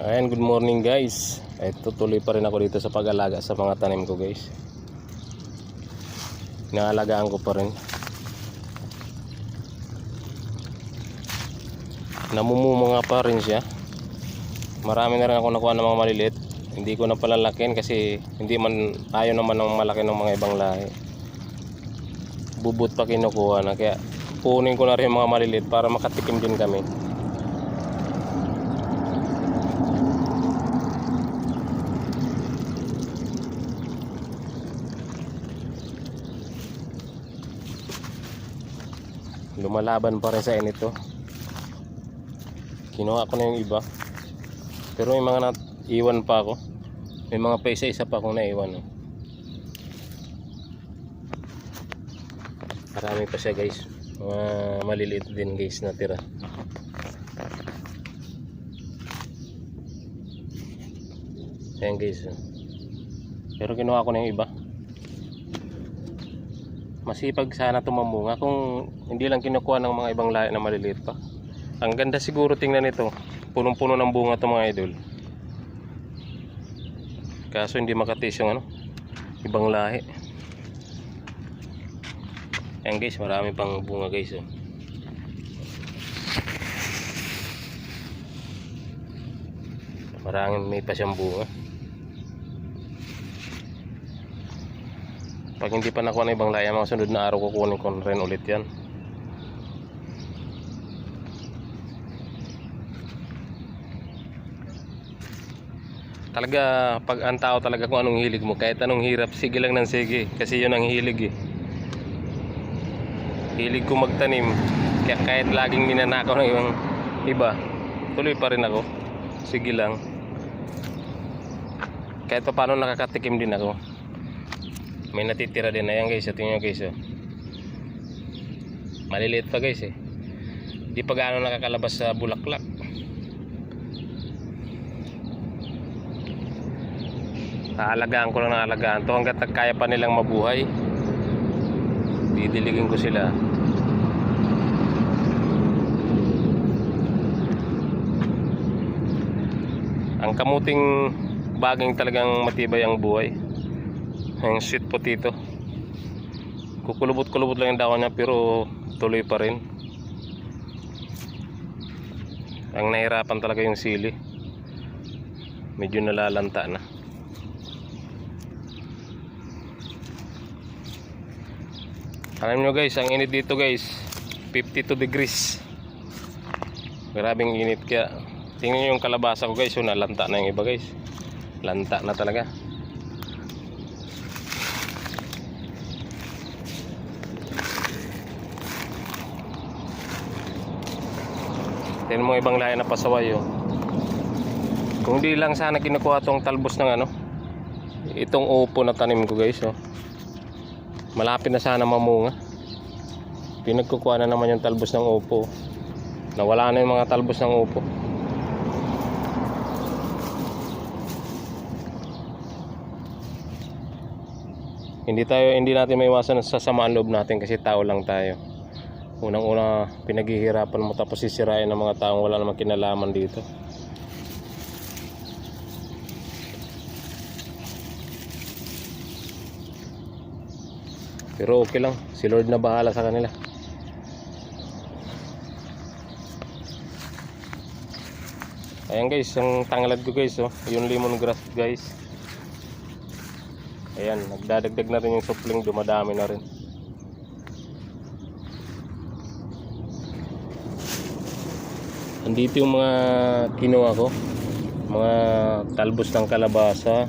Ayan, good morning guys. Ito tuloy pa rin ako dito sa pag-alaga sa mga tanim ko guys. Inaalagaan ko pa rin. Namumunga pa rin siya. Marami na rin ako nakuha ng mga maliliit. Hindi ko na palalakin kasi hindi man ayaw naman ng malaki ng mga ibang lahi. Bubut pa kinukuha na kaya kunin ko na rin mga maliliit para makatikim din kami. Lumalaban pa rin sa init to. Kinuha ko na yung iba. Pero may mga naiwan pa ako. May mga pa isa-isa pa akong naiwan oh. marami pa siya guys. Mga maliliit din guys na tira. Ayan guys. Pero kinuha ko na yung iba masipag sana tumamunga kung hindi lang kinukuha ng mga ibang lahi na maliliit pa. Ang ganda siguro tingnan nito punong puno ng bunga to mga idol. Kaso hindi makatis yung ano ibang lahi. Ayan guys marami pang bunga guys oh. maraming may pa siyang bunga Pag hindi pa nakuha ng ibang laya, mga sunod na araw kukunin ko rin ulit yan. Talaga, pag ang tao talaga kung anong hilig mo, kahit anong hirap, sige lang ng sige. Kasi yun ang hilig eh. Hilig ko magtanim. Kaya kahit laging ninanakaw ng ibang iba, tuloy pa rin ako. Sige lang. Kahit pa paano nakakatikim din ako may natitira din. Ayan guys. Tingnan nyo guys oh. maliliit pa guys eh. Di pa gaano nakakalabas sa bulaklak. Aalagaan ko lang ng alagaan to. Hanggat kaya pa nilang mabuhay didiligin ko sila. Ang kamuting baging talagang matibay ang buhay yung sweet potato. Kukulubot-kulubot lang yung dahon niya pero tuloy pa rin. Ang nahirapan talaga yung sili. Medyo nalalanta na. Alam nyo guys ang init dito guys 52 degrees. Grabing init kaya. Tingnan nyo yung kalabasa ko guys yun nalanta na yung iba guys. Lanta na talaga Tingnan mo ibang lahi na pasaway oh. Kung di lang sana kinukuha tong talbos ng ano, itong upo na tanim ko guys oh. Malapit na sana mamunga. Pinagkukuha na naman yung talbos ng upo. Nawala na yung mga talbos ng upo. Hindi tayo hindi natin maiwasan sa samaan loob natin kasi tao lang tayo unang-una pinaghihirapan mo tapos sisirain ng mga taong wala namang kinalaman dito. Pero okay lang si Lord na bahala sa kanila. Ayan guys ang tanglad ko guys oh, yung lemongrass guys. Ayan nagdadagdag na rin yung supling dumadami na rin andito yung mga kinuha ko. Mga talbos ng kalabasa.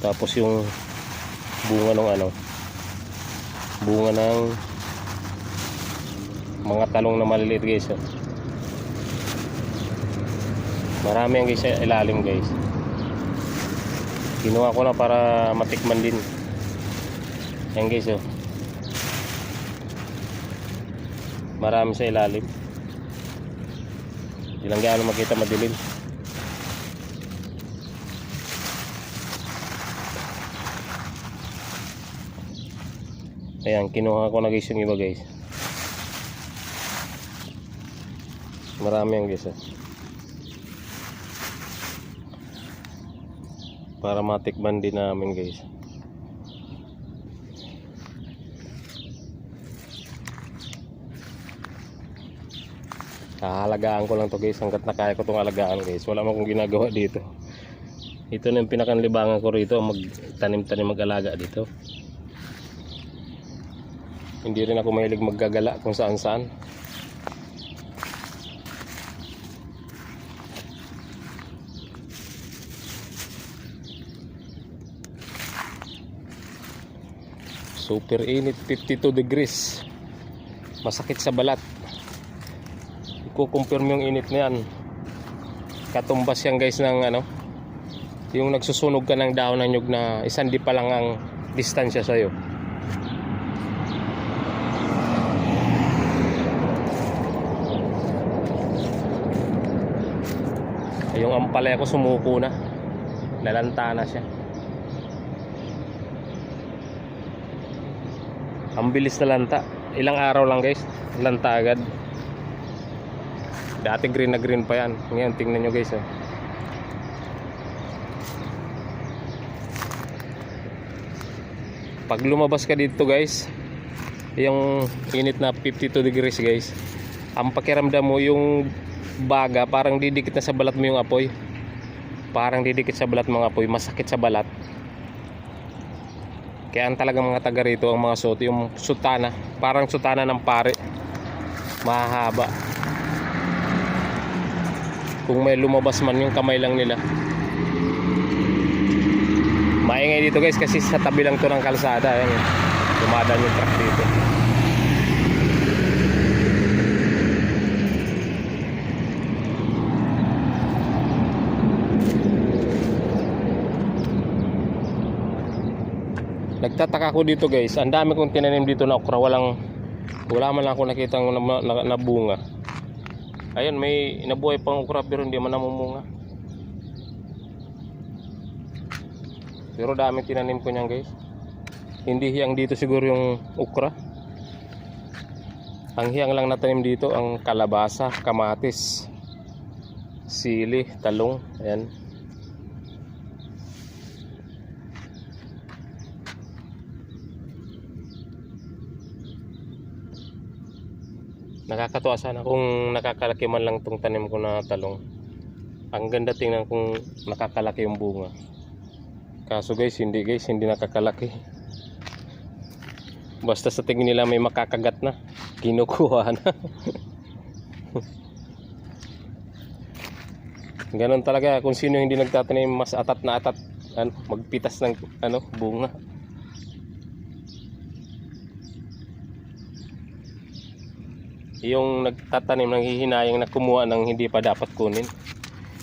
Tapos yung bunga ng ano bunga ng mga talong na maliliit guys oh. marami ang guys ilalim guys. Kinuha ko na para matikman din. Yan guys oh. Marami sa ilalim hindi lang gaano makita madilim. Ayan, kinuha ko na guys yung iba guys. Marami yung guys. Eh. Para matikman din namin guys. Hahalagaan ko lang to guys. Hanggat na kaya ko itong alagaan guys. Wala mo akong ginagawa dito. Ito na yung pinakanlibangan ko rito. Magtanim-tanim mag-alaga dito. Hindi rin ako mahilig maggagala kung saan saan super init 52 degrees. Masakit sa balat i-confirm yung init na yan. Katumbas yan guys ng ano yung nagsusunog ka ng dahon ng nyug na isang di pa lang ang distansya sa'yo. Yung ampalaya ko sumuko na. Lalanta na siya. Ang bilis na lanta. Ilang araw lang guys lanta agad dati green na green pa yan. Ngayon tingnan nyo guys oh. pag lumabas ka dito guys yung init na 52 degrees guys ang pakiramdam mo yung baga parang didikit na sa balat mo yung apoy. Parang didikit sa balat yung apoy masakit sa balat. Kaya ang talagang mga taga rito ang mga suot yung sutana parang sutana ng pare. Mahaba kung may lumabas man yung kamay lang nila. Maingay dito guys kasi sa tabi lang to ng kalsada ayan dumadaan yung truck dito. Nagtataka ko dito guys. Ang dami kong tinanim dito na okra. Walang wala man lang ako nakita na, na, na bunga ayun may nabuhay pang okra pero hindi man namumunga. Pero dami tinanim ko niyan guys. Hindi hiyang dito siguro yung okra. Ang hiyang lang natanim dito ang kalabasa kamatis sili talong ayan nakakatuwa sana kung nakakalaki man lang tong tanim ko na talong. Ang ganda tingnan kung nakakalaki yung bunga. Kaso guys hindi guys hindi nakakalaki. Basta sa tingin nila may makakagat na. Kinukuha na. Ganon talaga. Kung sino hindi nagtatanim mas atat na atat. Ano, magpitas ng ano bunga yung nagtatanim ng hihinayang na kumuha ng hindi pa dapat kunin.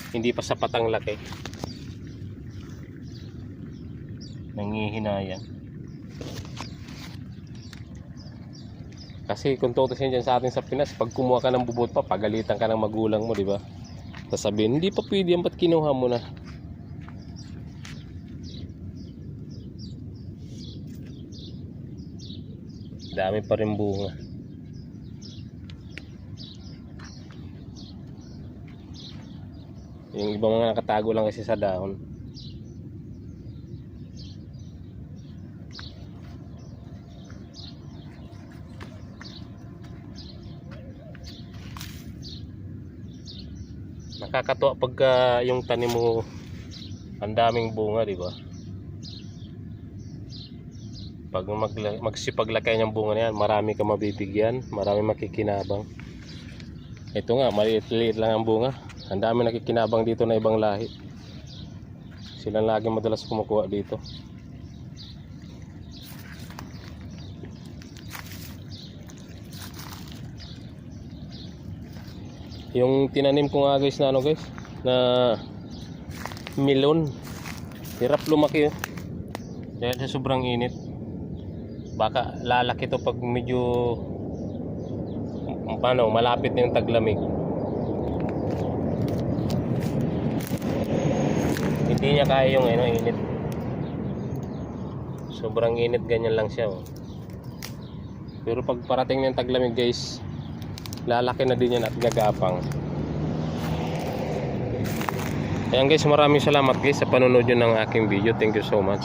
Hindi pa sapat ang laki. Nangihinayang kasi kung tutusin dyan sa atin sa Pinas pag kumuha ka ng bubot pa pagalitan ka ng magulang mo di ba? Sasabihin hindi pa pwede yan ba't kinuha mo na? Dami pa rin bunga Yung ibang mga nakatago lang kasi sa dahon. Nakakatuwa pagka yung tanim mo ang daming bunga, di ba? Pag mag, magsipaglakay ng bunga na yan, marami ka mabibigyan, marami makikinabang. Ito nga, maliit-liit lang ang bunga. Ang dami nakikinabang dito na ibang lahi. Sila lagi madalas kumukuha dito. Yung tinanim ko nga guys na ano guys, na melon. Hirap lumaki. oh. Dahil sa sobrang init. Baka lalaki to pag medyo paano, malapit na yung taglamig. Hindi niya kaya yung ano, init. Sobrang init ganyan lang siya. Oh. Pero pag parating ng taglamig guys, lalaki na din yan at gagapang. Ayan guys, maraming salamat guys sa panonood nyo ng aking video. Thank you so much.